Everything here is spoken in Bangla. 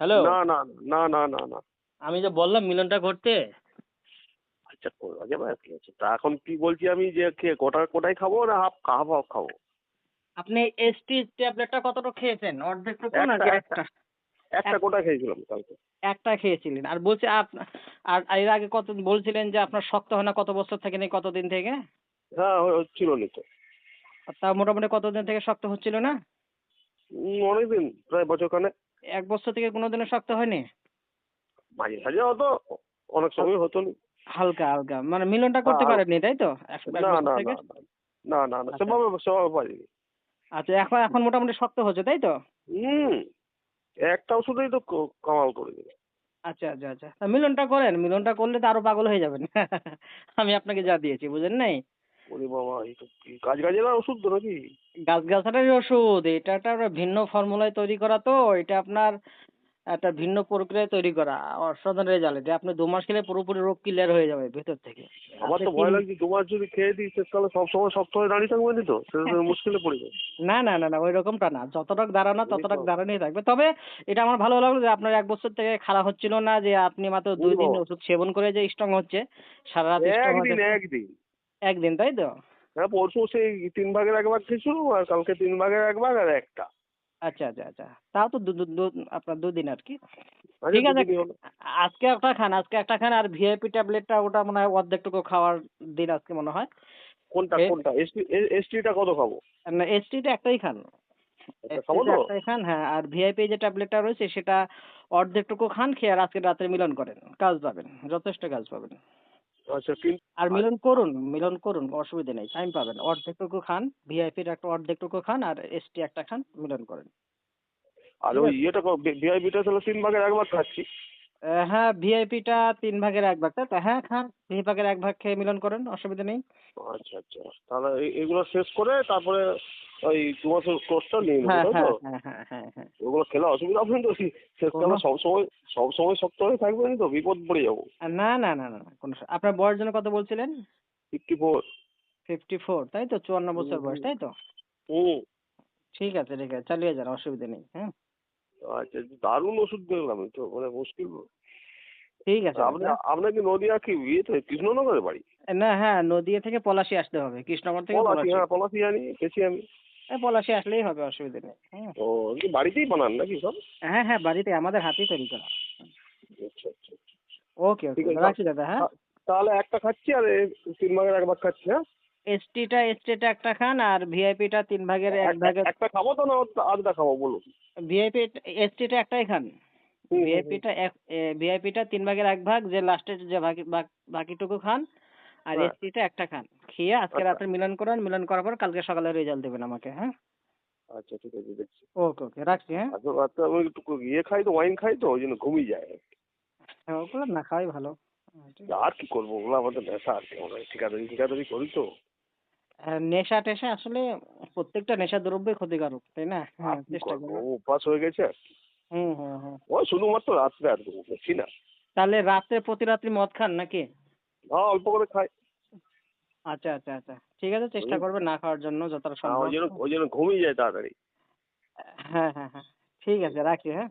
হ্যালো না না না না না না। আমি যে বললাম মিলনটা করতে আচ্ছা করা যাবে আর কি আছে তা এখন কি বলছি আমি যে কে গোটা কোটাই খাব না হাফ হাফ হাফ খাব? আপনি এসটি ট্যাবলেটটা কতটা খেয়েছেন? অর্ধেকটুকু নাকি একটা, একটা? একটা কোটা খেয়েছিলাম কালকে। একটা খেয়েছিলেন। আর বলছি আর এর আগে কত বলছিলেন যে আপনার শক্ত হয় না কত বছর থেকে নেই কতদিন থেকে? হ্যাঁ হচ্ছিল নি তো। তা মোটামুটি কতদিন থেকে শক্ত হচ্ছিল না? অনেকদিন প্রায় বছরখানে এক বছর থেকে কোনোদিনও শক্ত হয়নি? মাঝে সাঝে হতো অনেক সময় হতো হালকা হালকা। মানে মিলনটা করতে পারেননি তাই তো? না বছর না থেকে? না আচ্ছা। সেভাবে সেভাবে পারিনি। আচ্ছা এখন এখন মোটামুটি শক্ত হচ্ছে তাই তো? হুম একটা ওষুধেই তো কামাল করে দিল আচ্ছা আচ্ছা আচ্ছা। মিলনটা করেন মিলনটা করলে তো আরও পাগল হয়ে যাবেন। আমি আপনাকে যা দিয়েছি বুঝেন নাই? ওরে বাবা এই কি গাছ গাছের ওষুধ তো নাকি? গাছগাছালির ওষুধ এটা একটা ভিন্ন ফর্মুলায় তৈরি করা তো এটা আপনার একটা ভিন্ন প্রক্রিয়ায় তৈরি করা অসাধারণ রেজাল্ট এটা আপনি দু মাস খেলে পুরোপুরি রোগ ক্লিয়ার হয়ে যাবে ভেতর থেকে। আমার তো ভয় তিন- লাগছে তোমার যদি খেয়ে দিই শেষকালে সব সময় হয়ে দাঁড়িয়ে থাকবে তো সেটা মুশকিলে পড়ে যাবে না না না না ওই রকমটা না যতটুক দাঁড়ানো বুঝলি ততটুক দাঁড়ানোই থাকবে। তবে এটা আমার ভালো লাগল যে আপনার এক বছর থেকে খারাপ হচ্ছিল না যে আপনি মাত্র দুই দিন ওষুধ সেবন করে যে স্ট্রং হচ্ছে সারা রাত স্ট্রং হচ্ছে একদিন একদিন। তাই তো? হ্যাঁ পরশু সেই তিন ভাগের এক ভাগ খেয়েছিল আর কালকে তিন ভাগের এক ভাগ আর একটা। আচ্ছা আচ্ছা আচ্ছা। তাও তো আপনার দুদিন আর কি। আচ্ছা, ঠিক আছে। আজকে একটা খান আজকে একটা খান আর ভিআইপি ট্যাবলেটটা ওটা মনে হয় অর্ধেকটুকু খাওয়ার দিন আজকে মনে হয়। কোনটা কোনটা? এসটি এসটিটা কত খাব? না এসটিটা একটাই খান। একটাই খান হ্যাঁ আর ভিআইপি যে ট্যাবলেটটা রয়েছে সেটা অর্ধেকটুকু খান খেয়ে আর আজকে রাত্রে মিলন করেন। কাজ পাবেন যথেষ্ট কাজ পাবেন। আচ্ছা আর মিলন করুন মিলন করুন অসুবিধা নেই টাইম পাবেন। অর্ধেকটুকু খান ভিআইপির একটা অর্ধেকটুকু খান আর এসটি একটা খান মিলন করেন। আর ওই। ইয়েটা ভিআইপিটা তাহলে তিন ভাগের এক ভাগ খাচ্ছি। হ্যাঁ ভিআইপিটা তিন ভাগের এক ভাগ তাই তো? হ্যাঁ খান তিন ভাগের এক ভাগ খেয়ে মিলন করেন অসুবিধা নেই। আচ্ছা আচ্ছা। তাহলে এগুলো শেষ করে তারপরে ওই দু মাসের কোর্সটা নিয়ে নেব হ্যাঁ তাই হ্যাঁ তো? হ্যাঁ হ্যাঁ হ্যাঁ হ্যাঁ ওগুলো খেলে অসুবিধা হবে তো শেষকালে কোনো- সব সময় সব সময় শক্ত হয়ে থাকবে না তো বিপদ পড়ে যাব। না না না না কোনো আপনার বয়স যেন কত বলছিলেন? ফিফটি ফোর ফিফটি ফোর তাই তো? চুয়ান্ন বছর বয়স। তাই তো? হুম। ঠিক আছে ঠিক আছে চালিয়ে যান অসুবিধা নেই হ্যাঁ। আচ্ছা দারুণ ওষুধ দেখলাম এই তো মানে মুশকিল। ঠিক আছে আপনি দাদা। আপনার কি নদিয়া কি ইয়েতে কৃষ্ণনগরে বাড়ি? না হ্যাঁ নদিয়া থেকে পলাশি আসতে হবে কৃষ্ণনগর থেকে পলাশি হ্যাঁ পলাশি জানি গেছি আমি। এই পলাশি আসলেই হবে অসুবিধা নেই হ্যাঁ। ও কি বাড়িতেই বানান নাকি সব? হ্যাঁ হ্যাঁ বাড়িতে আমাদের হাতেই তৈরি করা। আচ্ছা আচ্ছা ওকে ঠিক ওকে আছে। রাখছি দাদা হ্যাঁ। তাহলে একটা খাচ্ছি আর তিন ভাগের এক ভাগ খাচ্ছি হ্যাঁ? এসটিটা এসটিটা একটা খান আর ভিআইপিটা তিন ভাগের এক ভাগের একটা খাব তো না আধটা খাব বলুন ভিআইপি এসটিটা একটাই খান। ভিআইপিটা এক ভিআইপিটা তিন ভাগের এক ভাগ যে লাস্টের যে বাকি বাক- বাকিটুকু খান আর হ্যাঁ। এসটিটা একটা খান খেয়ে আজকে আচ্ছা। রাত্রে মিলন করান মিলন করার পর কালকে সকালে রেজাল্ট দেবেন আমাকে হ্যাঁ আচ্ছা ঠিক আছে দেখছি ওকে ওকে রাখছি হ্যাঁ আচ্ছা আমি একটু ইয়ে খাই তো ওয়াইন খাই তো ওই জন্য ঘুমিয়ে যায় হ্যাঁ, ওগুলো না খাওয়াই ভালো হ্যাঁ। আর কি করব ওগুলো আমাদের নেশা আর কি আমরা ঠিকাদারি ঠিকাদারি করি তো নেশা টেশা আসলে প্রত্যেকটা নেশা দ্রব্যই ক্ষতিকারক তাই না? হ্যাঁ আর কি চেষ্টা করব উপাস হয়ে গেছে হুম হুম হুম। ওই শুধুমাত্র রাত্রে আর দেবো বেশি না। তাহলে রাত্রে প্রতি রাত্রি মদ খান নাকি? হ্যাঁ অল্প করে খাই। আচ্ছা আচ্ছা আচ্ছা। ঠিক আছে চেষ্টা করবেন না খাওয়ার জন্য যতটা হ্যাঁ, সম্ভব। ওই জন্য ওই জন্য ঘুমিয়ে যায় তাড়াতাড়ি। হ্যাঁ হ্যাঁ হ্যাঁ। ঠিক আছে রাখি হ্যাঁ।